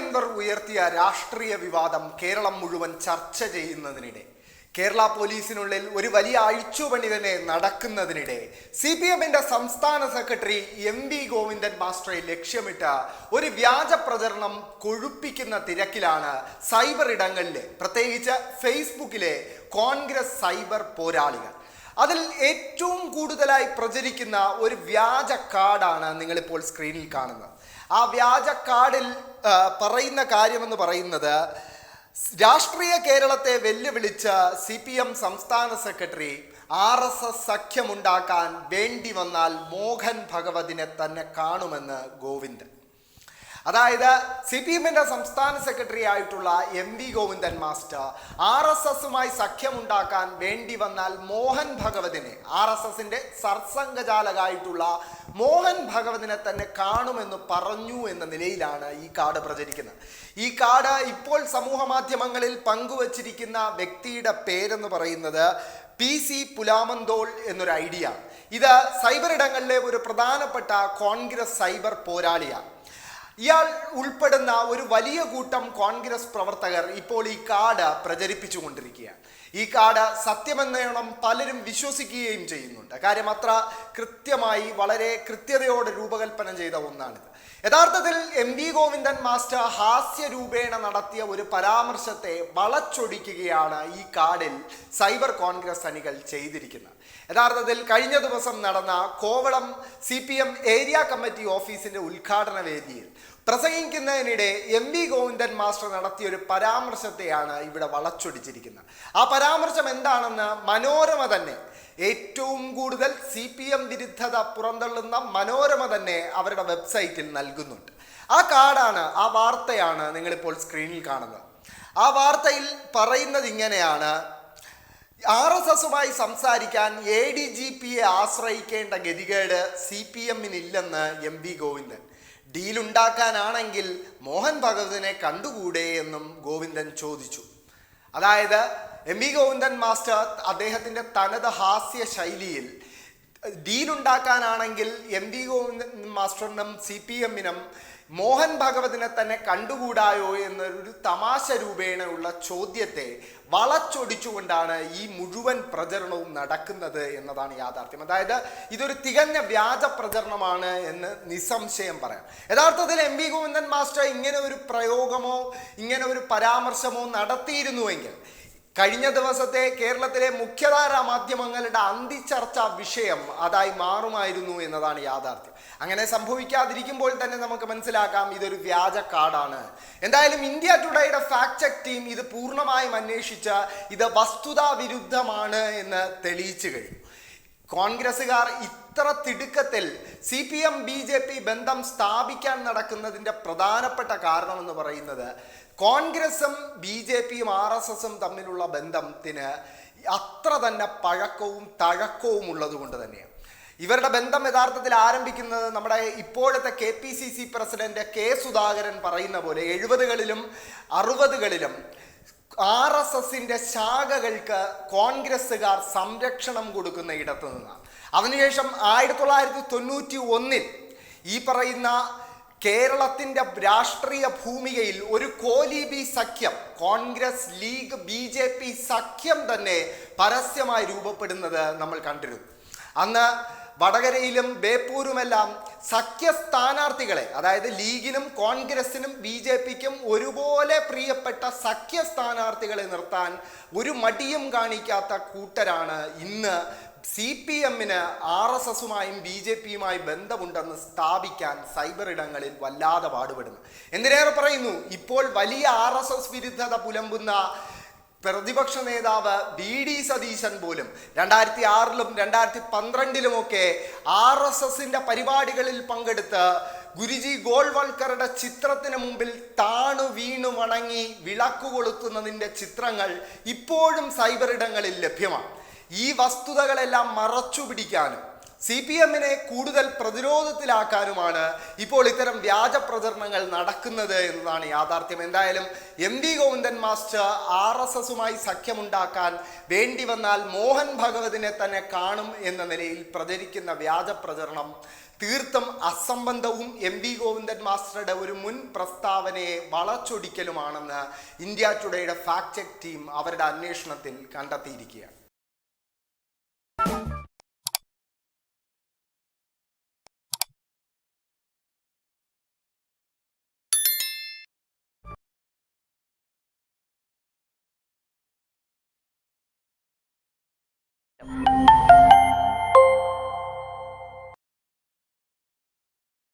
അൻവർ ഉയർത്തിയ രാഷ്ട്രീയ വിവാദം കേരളം മുഴുവൻ ചർച്ച ചെയ്യുന്നതിനിടെ കേരള പോലീസിനുള്ളിൽ ഒരു വലിയ അഴിച്ചുപണി തന്നെ നടക്കുന്നതിനിടെ സി പി എമ്മിന്റെ സംസ്ഥാന സെക്രട്ടറി എം വി ഗോവിന്ദൻ മാസ്റ്ററെ ലക്ഷ്യമിട്ട ഒരു വ്യാജ പ്രചരണം കൊഴുപ്പിക്കുന്ന തിരക്കിലാണ് സൈബർ ഇടങ്ങളിലെ പ്രത്യേകിച്ച് ഫേസ്ബുക്കിലെ കോൺഗ്രസ് സൈബർ പോരാളികൾ. അതിൽ ഏറ്റവും കൂടുതലായി പ്രചരിക്കുന്ന ഒരു വ്യാജ കാർഡാണ് നിങ്ങളിപ്പോൾ സ്ക്രീനിൽ കാണുന്നത്. ആ വ്യാജ കാർഡിൽ പറയുന്ന കാര്യമെന്ന് പറയുന്നത് രാഷ്ട്രീയ കേരളത്തെ വെല്ലുവിളിച്ച് സി പി എം സംസ്ഥാന സെക്രട്ടറി ആർ എസ് എസ് സഖ്യമുണ്ടാക്കാൻ വേണ്ടി വന്നാൽ മോഹൻ ഭഗവതിനെ തന്നെ കാണുമെന്ന് ഗോവിന്ദൻ. അതായത് സി പി എമ്മിന്റെ സംസ്ഥാന സെക്രട്ടറി ആയിട്ടുള്ള M V Govindan master R S എസുമായി സഖ്യമുണ്ടാക്കാൻ വേണ്ടി വന്നാൽ മോഹൻ ഭഗവതിനെ ആർ എസ് എസിന്റെ സർസംഘചാലകായിട്ടുള്ള മോഹൻ ഭഗവതിനെ തന്നെ കാണുമെന്ന് പറഞ്ഞു എന്ന നിലയിലാണ് ഈ കാർഡ് പ്രചരിക്കുന്നത്. ഈ കാർഡ് ഇപ്പോൾ സമൂഹ മാധ്യമങ്ങളിൽ പങ്കുവച്ചിരിക്കുന്ന വ്യക്തിയുടെ പേരെന്ന് പറയുന്നത് പി സി പുലാമന്തോൾ എന്നൊരു ഐഡിയ. ഇത് സൈബർ ഇടങ്ങളിലെ ഒരു പ്രധാനപ്പെട്ട കോൺഗ്രസ് സൈബർ പോരാളിയാണ്. ഇയാൾ ഉൾപ്പെടുന്ന ഒരു വലിയ കൂട്ടം കോൺഗ്രസ് പ്രവർത്തകർ ഇപ്പോൾ ഈ കാർഡ് പ്രചരിപ്പിച്ചുകൊണ്ടിരിക്കുകയാണ്. ഈ കാട് സത്യമെന്നയോണം പലരും വിശ്വസിക്കുകയും ചെയ്യുന്നുണ്ട്. കാര്യം അത്ര കൃത്യമായി വളരെ കൃത്യതയോടെ രൂപകൽപ്പന ചെയ്ത ഒന്നാണിത്. യഥാർത്ഥത്തിൽ എം വി ഗോവിന്ദൻ മാസ്റ്റർ ഹാസ്യ രൂപേണ നടത്തിയ ഒരു പരാമർശത്തെ വളച്ചൊടിക്കുകയാണ് ഈ കാടിൽ സൈബർ കോൺഗ്രസ് അണികൾ ചെയ്തിരിക്കുന്നത്. യഥാർത്ഥത്തിൽ കഴിഞ്ഞ ദിവസം നടന്ന കോവളം സി ഏരിയ കമ്മിറ്റി ഓഫീസിന്റെ ഉദ്ഘാടന വേദിയിൽ പ്രസംഗിക്കുന്നതിനിടെ എം വി ഗോവിന്ദൻ മാസ്റ്റർ നടത്തിയ ഒരു പരാമർശത്തെയാണ് ഇവിടെ വളച്ചൊടിച്ചിരിക്കുന്നത്. ആ പരാമർശം എന്താണെന്ന് മനോരമ തന്നെ ഏറ്റവും കൂടുതൽ സി പി എം വിരുദ്ധത പുറന്തള്ളുന്ന മനോരമ തന്നെ അവരുടെ വെബ്സൈറ്റിൽ നൽകുന്നുണ്ട്. ആ കാർഡാണ് ആ വാർത്തയാണ് നിങ്ങളിപ്പോൾ സ്ക്രീനിൽ കാണുന്നത്. ആ വാർത്തയിൽ പറയുന്നത് ഇങ്ങനെയാണ്. ആർ എസ് എസുമായി സംസാരിക്കാൻ എ ഡി ജി പിയെ ആശ്രയിക്കേണ്ട ഗതികേട് സി പി എമ്മിനില്ലെന്ന് എം വി ഗോവിന്ദൻ. ഡീലുണ്ടാക്കാനാണെങ്കിൽ മോഹൻ ഭഗവതിനെ കണ്ടുകൂടെ എന്നും ഗോവിന്ദൻ ചോദിച്ചു. അതായത് എം വി ഗോവിന്ദൻ മാസ്റ്റർ അദ്ദേഹത്തിന്റെ തനത് ഹാസ്യ ശൈലിയിൽ ഡീലുണ്ടാക്കാനാണെങ്കിൽ എം വി ഗോവിന്ദൻ മാസ്റ്ററിനും സി പി എമ്മിനും മോഹൻ ഭഗവതിനെ തന്നെ കണ്ടുകൂടായോ എന്നൊരു തമാശ രൂപേണയുള്ള ചോദ്യത്തെ വളച്ചൊടിച്ചുകൊണ്ടാണ് ഈ മുഴുവൻ പ്രചരണവും നടക്കുന്നത് എന്നതാണ് യാഥാർത്ഥ്യം. അതായത് ഇതൊരു തികഞ്ഞ വ്യാജ പ്രചരണമാണ് എന്ന് നിസ്സംശയം പറയാം. യഥാർത്ഥത്തിൽ എം വി ഗോവിന്ദൻ മാസ്റ്റർ ഇങ്ങനെ ഒരു പ്രയോഗമോ ഇങ്ങനെ ഒരു പരാമർശമോ നടത്തിയിരുന്നുവെങ്കിൽ കഴിഞ്ഞ ദിവസത്തെ കേരളത്തിലെ മുഖ്യധാരാ മാധ്യമങ്ങളുടെ അന്തിച്ചർച്ചാ വിഷയം അതായി മാറുമായിരുന്നു എന്നതാണ് യാഥാർത്ഥ്യം. അങ്ങനെ സംഭവിക്കാതിരിക്കുമ്പോൾ തന്നെ നമുക്ക് മനസ്സിലാക്കാം ഇതൊരു വ്യാജ കാർഡാണ് എന്തായാലും ഇന്ത്യ ടുഡേയുടെ ഫാക്ട് ചെക്ക് ടീം ഇത് പൂർണമായും അന്വേഷിച്ച് ഇത് വസ്തുതാ വിരുദ്ധമാണ് എന്ന് തെളിയിച്ചു കഴിഞ്ഞു. കോൺഗ്രസ്സുകാർ ഇത്ര തിടുക്കത്തിൽ C P M B J P ബന്ധം സ്ഥാപിക്കാൻ നടക്കുന്നതിന്റെ പ്രധാനപ്പെട്ട കാരണമെന്ന് പറയുന്നത് കോൺഗ്രസും ബി ജെ പിയും ആർ എസ് എസും തമ്മിലുള്ള ബന്ധത്തിന് അത്ര തന്നെ പഴക്കവും തഴക്കവും ഉള്ളത് കൊണ്ട് തന്നെയാണ്. ഇവരുടെ ബന്ധം യഥാർത്ഥത്തിൽ ആരംഭിക്കുന്നത് നമ്മുടെ ഇപ്പോഴത്തെ K P C C president K Sudhakaran പറയുന്ന പോലെ എഴുപതുകളിലും അറുപതുകളിലും ആർ എസ് എസിന്റെ ശാഖകൾക്ക് കോൺഗ്രസ്സുകാർ സംരക്ഷണം കൊടുക്കുന്ന ഇടത്തു നിന്നാണ്. അതിനുശേഷം ആയിരത്തി തൊള്ളായിരത്തി തൊണ്ണൂറ്റി ഒന്നിൽ ഈ പറയുന്ന കേരളത്തിന്റെ രാഷ്ട്രീയ ഭൂമികയിൽ ഒരു കോലീബി സഖ്യം Congress League B J P സഖ്യം തന്നെ പരസ്യമായി രൂപപ്പെടുന്നത് നമ്മൾ കണ്ടിരുന്നു. അന്ന് വടകരയിലും ബേപ്പൂരുമെല്ലാം സഖ്യ സ്ഥാനാർത്ഥികളെ അതായത് ലീഗിനും കോൺഗ്രസിനും ബി ജെ പിക്കും ഒരുപോലെ പ്രിയപ്പെട്ട സഖ്യ സ്ഥാനാർത്ഥികളെ നിർത്താൻ ഒരു മടിയും കാണിക്കാത്ത കൂട്ടരാണ് ഇന്ന് സി പി എമ്മിന് ആർ എസ് എസുമായും ബി ജെ പിയുമായി ബന്ധമുണ്ടെന്ന് സ്ഥാപിക്കാൻ സൈബർ ഇടങ്ങളിൽ വല്ലാതെ പാടുപെടുന്നു. എന്തിനേറെ പറയുന്നു? ഇപ്പോൾ വലിയ ആർ എസ് എസ് വിരുദ്ധത പുലമ്പുന്ന പ്രതിപക്ഷ നേതാവ് വി ഡി സതീശൻ പോലും രണ്ടായിരത്തി ആറിലും രണ്ടായിരത്തി പന്ത്രണ്ടിലുമൊക്കെ ആർ എസ് എസിന്റെ പരിപാടികളിൽ പങ്കെടുത്ത് ഗുരുജി ഗോൾവൾക്കറുടെ ചിത്രത്തിന് മുമ്പിൽ താണു വീണു വണങ്ങി വിളക്കു കൊളുത്തുന്നതിന്റെ ചിത്രങ്ങൾ ഇപ്പോഴും സൈബർ ഇടങ്ങളിൽ ലഭ്യമാണ്. ഈ വസ്തുതകളെല്ലാം മറച്ചു പിടിക്കാനും സി പി എമ്മിനെ കൂടുതൽ പ്രതിരോധത്തിലാക്കാനുമാണ് ഇപ്പോൾ ഇത്തരം വ്യാജ പ്രചരണങ്ങൾ നടക്കുന്നത് എന്നതാണ് യാഥാർത്ഥ്യം. എന്തായാലും M V Govindan master R S എസുമായി സഖ്യമുണ്ടാക്കാൻ വേണ്ടി വന്നാൽ മോഹൻ ഭഗവതിനെ തന്നെ കാണും എന്ന നിലയിൽ പ്രചരിക്കുന്ന വ്യാജ പ്രചരണം തീർത്തും അസംബന്ധവും എം വി ഗോവിന്ദൻ മാസ്റ്ററുടെ ഒരു മുൻ പ്രസ്താവനയെ വളച്ചൊടിക്കലുമാണെന്ന് ഇന്ത്യ ടുഡേയുടെ ഫാക്ട് ചെക്ക് ടീം അവരുടെ അന്വേഷണത്തിൽ കണ്ടെത്തിയിരിക്കുകയാണ്.